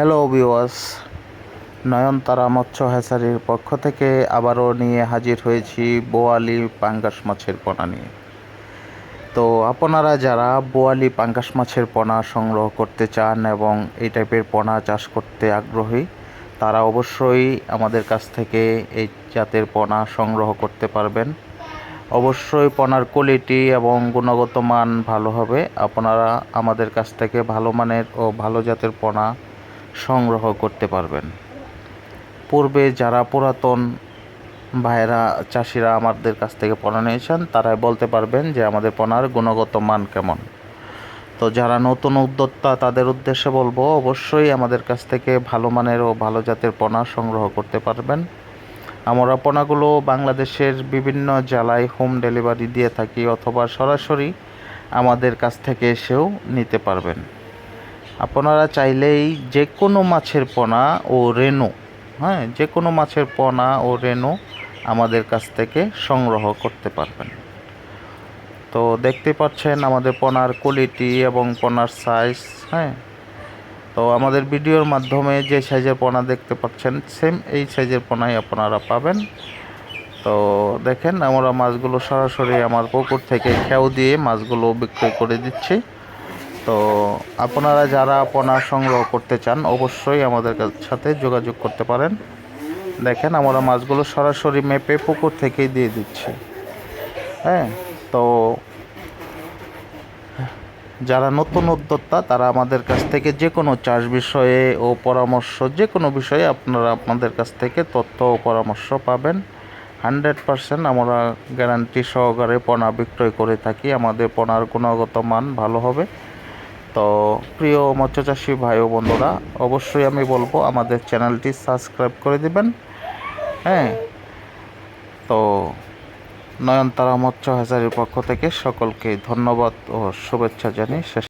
Hello ভিওয়াস নয়নতারা মৎস্য হ্যাচারির পক্ষ থেকে আবারও নিয়ে হাজির হয়েছি বোয়ালি পাঙ্গাস মাছের পোনা নিয়ে। তো আপনারা যারা বোয়ালি পাঙ্গাস মাছের পোনা সংগ্রহ করতে চান এবং এই টাইপের পোনা চাষ করতে আগ্রহী, তারা অবশ্যই আমাদের কাছ থেকে এই জাতের পোনা সংগ্রহ করতে পারবেন। অবশ্যই পোনার কোয়ালিটি এবং গুণগত মান ভালো হবে। আপনারা আমাদের কাছ থেকে ভালো মানের ও ভালো জাতের পোনা সংগ্রহ করতে পারবেন। পূর্বে যারা পুরাতন ভাইয়েরা, চাষিরা আমাদের কাছ থেকে পণা নিয়েছেন, তারাই বলতে পারবেন যে আমাদের পণার গুণগত মান কেমন। তো যারা নতুন উদ্যোক্তা, তাদের উদ্দেশ্যে বলব, অবশ্যই আমাদের কাছ থেকে ভালো মানের ও ভালো জাতের পণা সংগ্রহ করতে পারবেন। আমরা পণাগুলো বাংলাদেশের বিভিন্ন জেলায় হোম ডেলিভারি দিয়ে থাকি অথবা সরাসরি আমাদের কাছ থেকে এসেও নিতে পারবেন। আপনারা চাইলেই যে কোনো মাছের পোনা ও রেনু হ্যাঁ যে কোনো মাছের পোনা ও রেনু আমাদের কাছ থেকে সংগ্রহ করতে পারবেন। তো দেখতে পাচ্ছেন আমাদের পোনার কোয়ালিটি এবং পোনার সাইজ হ্যাঁ। তো আমাদের ভিডিওর মাধ্যমে যে সাইজের পোনা দেখতে পাচ্ছেন সেম এই সাইজের পোনাই আপনারা পাবেন। তো দেখেন আমরা মাছগুলো সরাসরি আমার পুকুর থেকে খেউ দিয়ে মাছগুলো বিক্রয় করে দিচ্ছি। তো আপনারা যারা পোনা সংগ্রহ করতে চান, অবশ্যই আমাদের সাথে যোগাযোগ করতে পারেন। দেখেন, আমরা মাছগুলো সরাসরি মেপে পুকুর থেকেই দিয়ে দিচ্ছি। হ্যাঁ তো যারা নতুন উদ্যোক্তা, তারা আমাদের কাছ থেকে যে কোনো চাষ বিষয়ে ও পরামর্শ, যে কোনো বিষয়ে আপনারা আপনাদের কাছ থেকে তথ্য ও পরামর্শ পাবেন। হান্ড্রেড পারসেন্ট আমরা গ্যারান্টি সহকারে পোনা বিক্রয় করে থাকি। আমাদের পোনার গুণগত মান ভালো হবে। তো প্রিয় মৎস্যচাষী ভাই ও বন্ধুরা, অবশ্যই আমি বলব আমাদের চ্যানেলটি সাবস্ক্রাইব করে দিবেন। হ্যাঁ তো নয়নতারা মৎস্য হাজারের পক্ষ থেকে সকলকে ধন্যবাদ ও শুভেচ্ছা জানিয়ে শেষ